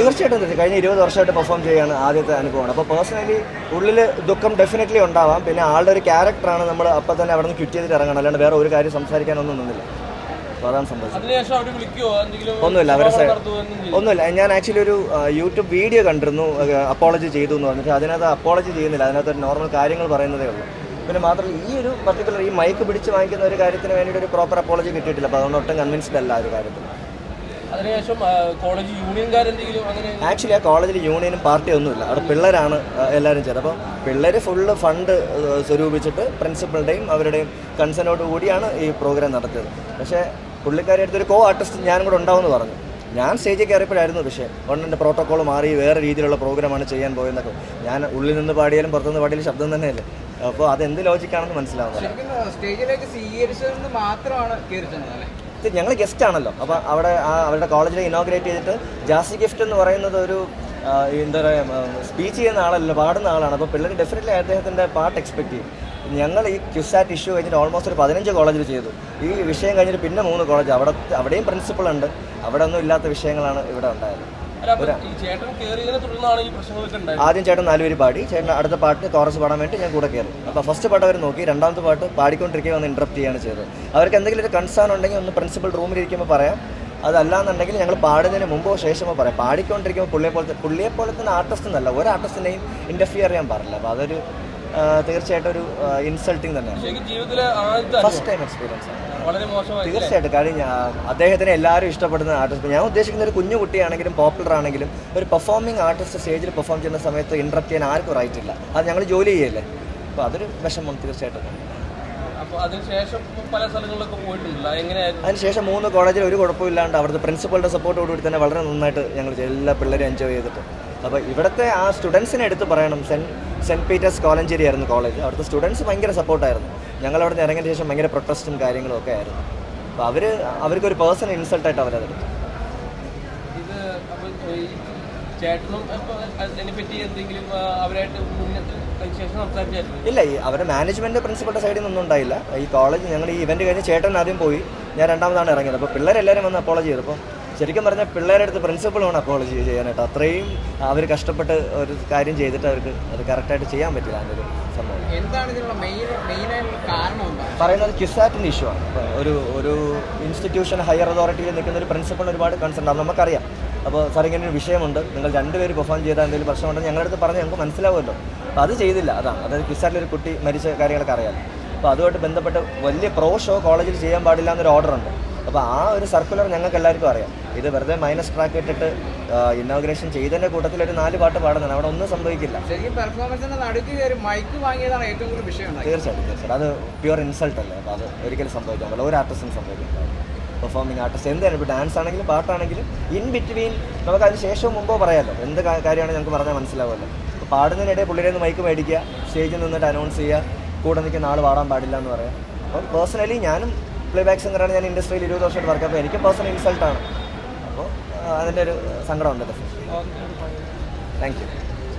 തീർച്ചയായിട്ടും തീർച്ചയായും കഴിഞ്ഞ ഇരുപത് വർഷമായിട്ട് പെർഫോം ചെയ്യാണ് ആദ്യത്തെ അനുഭവമാണ്. അപ്പോൾ പേഴ്സണലി ഉള്ളിൽ ദുഃഖം ഡെഫിനറ്റ്ലി ഉണ്ടാവാം. പിന്നെ ആളുടെ ഒരു ക്യാരക്ടറാണ് നമ്മൾ അപ്പം തന്നെ അവിടെ നിന്ന് ക്വിറ്റ് ചെയ്തിട്ട് ഇറങ്ങണം. അല്ലാണ്ട് വേറെ ഒരു കാര്യം സംസാരിക്കാനൊന്നും നിന്നില്ല. അതാണ് സംഭവിച്ചത്. ഒന്നുമില്ല അവരെ സൈഡ് ഒന്നുമില്ല. ഞാൻ ആക്ച്വലി ഒരു യൂട്യൂബ് വീഡിയോ കണ്ടിരുന്നു. അപ്പോളജി ചെയ്തു എന്ന് പറഞ്ഞിട്ട് അതിനകത്ത് അപ്പോളജി ചെയ്യുന്നില്ല. അതിനകത്ത് ഒരു നോർമൽ കാര്യങ്ങൾ പറയുന്നതേ ഉള്ളൂ. പിന്നെ മാത്രമല്ല ഈ ഒരു പർട്ടിക്കുലർ ഈ മൈക്ക് പിടിച്ച് വാങ്ങിക്കുന്ന ഒരു കാര്യത്തിന് വേണ്ടിയിട്ട് ഒരു പ്രോപ്പർ അപ്പോളജി കിട്ടിയിട്ടില്ല. അപ്പോൾ അതുകൊണ്ട് ഒട്ടും കൺവിൻസ്ഡ് അല്ല ആ ഒരു കാര്യത്തിൽ. കോളേജ് യൂണിയൻകാരെന്തെങ്കിലും അങ്ങനെ ആക്ച്വലി ആ കോളേജിൽ യൂണിയനും പാർട്ടി ഒന്നുമില്ല അവിടെ പിള്ളേരാണ് എല്ലാവരും ചെയ്തത് അപ്പം പിള്ളേർ ഫുള്ള് ഫണ്ട് സ്വരൂപിച്ചിട്ട് പ്രിൻസിപ്പളുടെയും അവരുടെയും കൺസേണോട് കൂടിയാണ് ഈ പ്രോഗ്രാം നടത്തിയത്. പക്ഷേ പുള്ളിക്കാരി അടുത്തൊരു കോ ആർട്ടിസ്റ്റ് ഞാനും കൂടെ ഉണ്ടാവുമെന്ന് പറഞ്ഞു. ഞാൻ സ്റ്റേജിൽ കയറിയപ്പോഴായിരുന്നു പക്ഷേ എന്റെ പ്രോട്ടോക്കോൾ മാറി വേറെ രീതിയിലുള്ള പ്രോഗ്രാമാണ് ചെയ്യാൻ പോയെന്നൊക്കെ ഞാൻ ഉള്ളിൽ നിന്ന് പാടിയാലും പുറത്തുനിന്ന് പാടിയാലും ശബ്ദം തന്നെയല്ലേ. അപ്പോൾ അത് എന്ത് ലോജിക്കാണെന്ന് മനസ്സിലാവുന്നില്ല. ഞങ്ങൾ ഗസ്റ്റ് ആണല്ലോ. അപ്പോൾ അവിടെ ആ അവരുടെ കോളേജിൽ ഇനോഗ്രേറ്റ് ചെയ്തിട്ട് ജാസി ഗിഫ്റ്റ് എന്ന് പറയുന്നത് ഒരു എന്താ പറയുക സ്പീച്ച് ചെയ്യുന്ന ആളല്ല പാടുന്ന ആളാണ്. അപ്പോൾ പിള്ളേർ ഡെഫിനറ്റ്ലി അദ്ദേഹത്തിന്റെ പാട്ട് എക്സ്പെക്ട് ചെയ്യും. ഞങ്ങൾ ഈ ക്യുസാറ്റ് ഇഷ്യൂ കഴിഞ്ഞിട്ട് ഓൾമോസ്റ്റ് ഒരു പതിനഞ്ച് കോളേജിൽ ചെയ്തു. ഈ വിഷയം കഴിഞ്ഞിട്ട് പിന്നെ മൂന്ന് കോളേജ് അവിടെ അവിടെയും പ്രിൻസിപ്പൾ ഉണ്ട്. അവിടെ ഒന്നും ഇല്ലാത്ത വിഷയങ്ങളാണ് ഇവിടെ ഉണ്ടായത്. ആദ്യം ചേട്ടൻ നാലുപേര് പാടി. ചേട്ടൻ അടുത്ത പാട്ട് കോറസ് പാടാൻ വേണ്ടി ഞാൻ കൂടെ കയറി അപ്പോൾ ഫസ്റ്റ് പാട്ട് അവർ നോക്കി. രണ്ടാമത്തെ പാട്ട് പാടിക്കൊണ്ടിരിക്കുക ഒന്ന് ഇൻട്രപ്റ്റ് ചെയ്യാണ് ചെയ്തത്. അവർക്ക് എന്തെങ്കിലും ഒരു കൺസേൺ ഉണ്ടെങ്കിൽ ഒന്ന് പ്രിൻസിപ്പൽ റൂമിൽ ഇരിക്കുമ്പോൾ പറയാം. അതല്ലാന്നുണ്ടെങ്കിൽ ഞങ്ങൾ പാടുന്നതിന് മുമ്പോ ശേഷമോ പറയാം. പാടിക്കൊണ്ടിരിക്കുമ്പോൾ പുള്ളിയെ പോലത്തെ പുള്ളിയെ പോലെ തന്നെ ആർട്ടിസ്റ്റ് എന്നല്ല ഒരു ആർട്ടിസ്റ്റിനെയും ഇന്റർഫിയർ ചെയ്യാൻ പാടില്ല. അപ്പോൾ അതൊരു തീർച്ചയായിട്ടും ഒരു ഇൻസൾട്ടിങ് തന്നെയാണ്. ഫസ്റ്റ് ടൈം എക്സ്പീരിയൻസ് ആണ്. തീർച്ചയായിട്ടും. കാര്യം അദ്ദേഹത്തിനെ എല്ലാവരും ഇഷ്ടപ്പെടുന്ന ആർട്ടിസ്റ്റ് ഞാൻ ഉദ്ദേശിക്കുന്ന ഒരു കുഞ്ഞു കുട്ടിയാണെങ്കിലും പോപ്പുലർ ആണെങ്കിലും ഒരു പെർഫോമിംഗ് ആർട്ടിസ്റ്റ് സ്റ്റേജിൽ പെർഫോം ചെയ്യുന്ന സമയത്ത് ഇൻട്രപ്റ്റ് ചെയ്യാൻ ആർക്കും റൈറ്റ് ഇല്ല. അത് ഞങ്ങൾ ജോലി ചെയ്യല്ലേ? അപ്പോൾ അതൊരു വിഷമം തീർച്ചയായിട്ടും. അതിനുശേഷം മൂന്ന് കോളേജിൽ ഒരു കുഴപ്പമില്ലാണ്ട് അവിടുത്തെ പ്രിൻസിപ്പളുടെ സപ്പോർട്ടോടുകൂടി തന്നെ വളരെ നന്നായിട്ട് ഞങ്ങൾ എല്ലാ പിള്ളേരും എൻജോയ് ചെയ്തിട്ട്. അപ്പോൾ ഇവിടുത്തെ ആ സ്റ്റുഡൻസിനെ എടുത്ത് പറയണം സെന്റ് സെന്റ് പീറ്റേഴ്സ് കോളഞ്ചേരി ആയിരുന്നു കോളേജ് അവിടുത്തെ സ്റ്റുഡൻസ് ഭയങ്കര സപ്പോർട്ടായിരുന്നു ഞങ്ങൾ അവിടെ നിന്ന് ഇറങ്ങിയ ശേഷം ഭയങ്കര പ്രൊട്ടസ്റ്റും കാര്യങ്ങളും ഒക്കെ ആയിരുന്നു. അപ്പോൾ അവർ അവർക്കൊരു പേഴ്സണൽ ഇൻസൾട്ടായിട്ട് അവരതെടുത്തു ഇല്ല ഈ അവരുടെ മാനേജ്മെന്റ് പ്രിൻസിപ്പളുടെ സൈഡിൽ നിന്നൊന്നും ഉണ്ടായില്ല. ഈ കോളേജ് ഞങ്ങൾ ഈ ഇവന്റ് കഴിഞ്ഞ് ചേട്ടൻ ആദ്യം പോയി. ഞാൻ രണ്ടാമതാണ് ഇറങ്ങിയത്. അപ്പോൾ പിള്ളേരെല്ലാവരും വന്ന് അപ്പോളജ് ചെയ്തു. അപ്പോൾ ശരിക്കും പറഞ്ഞാൽ പിള്ളേരുടെ അടുത്ത് പ്രിൻസിപ്പൾ വേണം അപ്പോളജി ചെയ്യാനായിട്ട്. അത്രയും അവർ കഷ്ടപ്പെട്ട് ഒരു കാര്യം ചെയ്തിട്ട് അവർക്ക് അത് കറക്റ്റായിട്ട് ചെയ്യാൻ പറ്റില്ല അതിന്റെ ഒരു സംഭവം പറയുന്നത് കിസാറ്റിന്റെ ഇഷ്യൂ ആണ്. ഒരു ഒരു ഇൻസ്റ്റിറ്റ്യൂഷൻ ഹയർ അതോറിറ്റിയിൽ നിൽക്കുന്ന ഒരു പ്രിൻസിപ്പളിന് ഒരുപാട് കൺസേൺ ഉണ്ടാവും നമുക്കറിയാം. അപ്പോൾ സാർ ഇങ്ങനെ ഒരു വിഷയമുണ്ട്. നിങ്ങൾ രണ്ടുപേര് പെർഫോം ചെയ്താൽ എന്തെങ്കിലും പ്രശ്നമുണ്ടെങ്കിൽ ഞങ്ങളുടെ അടുത്ത് പറഞ്ഞാൽ ഞങ്ങൾക്ക് മനസ്സിലാവുമല്ലോ. അപ്പോൾ അത് ചെയ്തില്ല. അതാണ്. അതായത് കിസാറ്റിലൊരു കുട്ടി മരിച്ച കാര്യങ്ങളൊക്കെ അറിയാം അപ്പോൾ അതുമായിട്ട് ബന്ധപ്പെട്ട് വലിയ പ്രോ ഷോ കോളേജിൽ ചെയ്യാൻ പാടില്ല എന്നൊരു ഓർഡർ ഉണ്ട്. അപ്പോൾ ആ ഒരു സർക്കുലർ ഞങ്ങൾക്ക് എല്ലാവർക്കും അറിയാം. ഇത് വെറുതെ മൈനസ് ട്രാക്ക് ഇട്ടിട്ട് ഇന്നോഗ്രേഷൻ ചെയ്തതിന്റെ കൂട്ടത്തിൽ ഒരു നാല് പാട്ട് പാടുന്നതാണ്. അവിടെ ഒന്നും സംഭവിക്കില്ല. തീർച്ചയായിട്ടും തീർച്ചയായിട്ടും. അത് പ്യുവർ ഇൻസൾട്ട് അല്ലേ? അപ്പോൾ അത് ഒരിക്കലും സംഭവിക്കാൻ പറ്റില്ല ഒരു ആർട്ടിസ്റ്റും സംഭവിക്കില്ല. പെർഫോമിംഗ് ആർട്ടിസ്റ്റ് എന്തായാലും ഇപ്പോൾ ഡാൻസ് ആണെങ്കിലും പാട്ടാണെങ്കിലും ഇൻ ബിറ്റ്വീൻ നമുക്ക് അതിന് ശേഷവും മുമ്പോ പറയാമല്ലോ എന്ത് കാര്യമാണ് ഞങ്ങൾക്ക് പറഞ്ഞാൽ മനസ്സിലാവുമല്ലോ. അപ്പോൾ പാടുന്നതിനിടെ പുള്ളിയുടെ നിന്ന് മൈക്ക് മേടിക്കുക സ്റ്റേജിൽ നിന്നിട്ട് അനൗൺസ് ചെയ്യുക കൂടെ നിൽക്കുന്ന ആൾ പാടാൻ പാടില്ല എന്ന് പറയാം. അപ്പം പേഴ്സണലി ഞാനും പ്ലേ ബാക്ക് സിംഗറാണ് ഞാൻ ഇൻഡസ്ട്രിയിൽ ഇരുപത് വർഷമായിട്ട് വർക്ക് അപ്പോൾ എനിക്ക് പേഴ്സണൽ ഇൻസൾട്ടാണ് അപ്പോൾ അതിന്റെ ഒരു സങ്കടമുണ്ട്. Thank you